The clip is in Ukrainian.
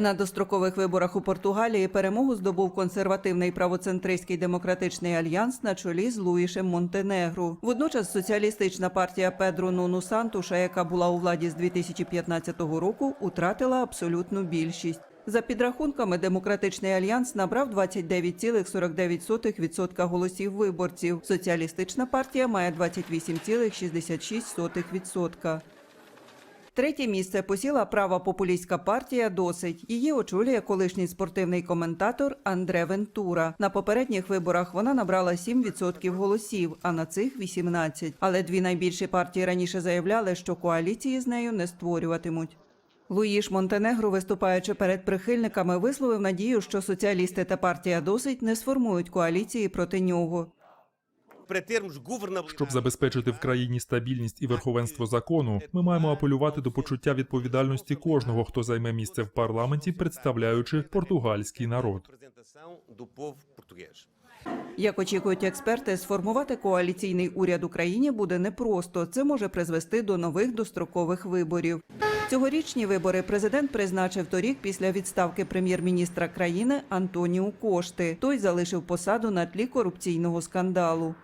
На дострокових виборах у Португалії перемогу здобув консервативний правоцентристський демократичний альянс на чолі з Луїшем Монтенегру. Водночас соціалістична партія Педро Нуну Сантуша, яка була у владі з 2015 року, утратила абсолютну більшість. За підрахунками, демократичний альянс набрав 29,49% голосів виборців. Соціалістична партія має 28,66%. Третє місце посіла права популістська партія Досить. Її очолює колишній спортивний коментатор Андре Вентура. На попередніх виборах вона набрала 7% голосів, а на цих 18. Але дві найбільші партії раніше заявляли, що коаліції з нею не створюватимуть. Луїш Монтенегро, виступаючи перед прихильниками, висловив надію, що соціалісти та партія досить не сформують коаліції проти нього. Щоб забезпечити в країні стабільність і верховенство закону, ми маємо апелювати до почуття відповідальності кожного, хто займе місце в парламенті, представляючи португальський народ. Як очікують експерти, сформувати коаліційний уряд Україні буде непросто. Це може призвести до нових дострокових виборів. Цьогорічні вибори президент призначив торік після відставки прем'єр-міністра країни Антоніу Кошти. Той залишив посаду на тлі корупційного скандалу.